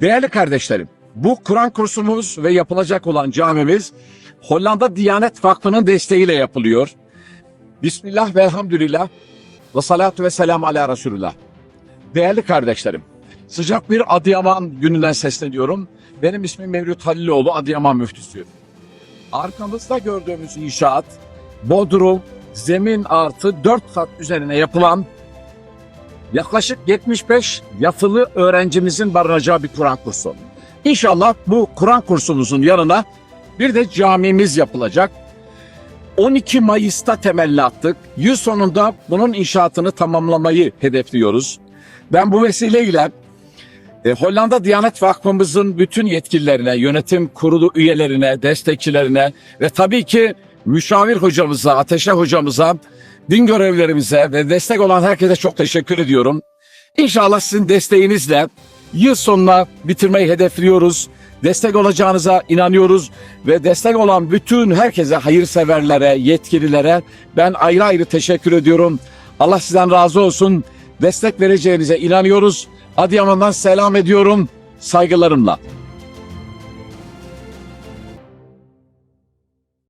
Değerli kardeşlerim, bu Kur'an kursumuz ve yapılacak olan camimiz Hollanda Diyanet Vakfı'nın desteğiyle yapılıyor. Bismillah ve elhamdülillah ve salatu ve selam ala Resulullah. Değerli kardeşlerim, sıcak bir Adıyaman gününden sesleniyorum. Benim ismim Mevlüt Haliloğlu, Adıyaman müftüsü. Arkamızda gördüğümüz inşaat, bodrum, zemin artı 4 kat üzerine yapılan yaklaşık 75 yatılı öğrencimizin barınacağı bir Kur'an kursu. İnşallah bu Kur'an kursumuzun yanına bir de camimiz yapılacak. 12 Mayıs'ta temelli attık. Yıl sonunda bunun inşaatını tamamlamayı hedefliyoruz. Ben bu vesileyle e, Hollanda Diyanet Vakfımızın bütün yetkililerine, yönetim kurulu üyelerine, destekçilerine ve tabii ki müşavir hocamıza, Ateşe hocamıza, din görevlerimize ve destek olan herkese çok teşekkür ediyorum. İnşallah sizin desteğinizle yıl sonuna bitirmeyi hedefliyoruz. Destek olacağınıza inanıyoruz ve destek olan bütün herkese, hayırseverlere, yetkililere ben ayrı ayrı teşekkür ediyorum. Allah sizden razı olsun. Destek vereceğinize inanıyoruz. Adıyaman'dan selam ediyorum. Saygılarımla.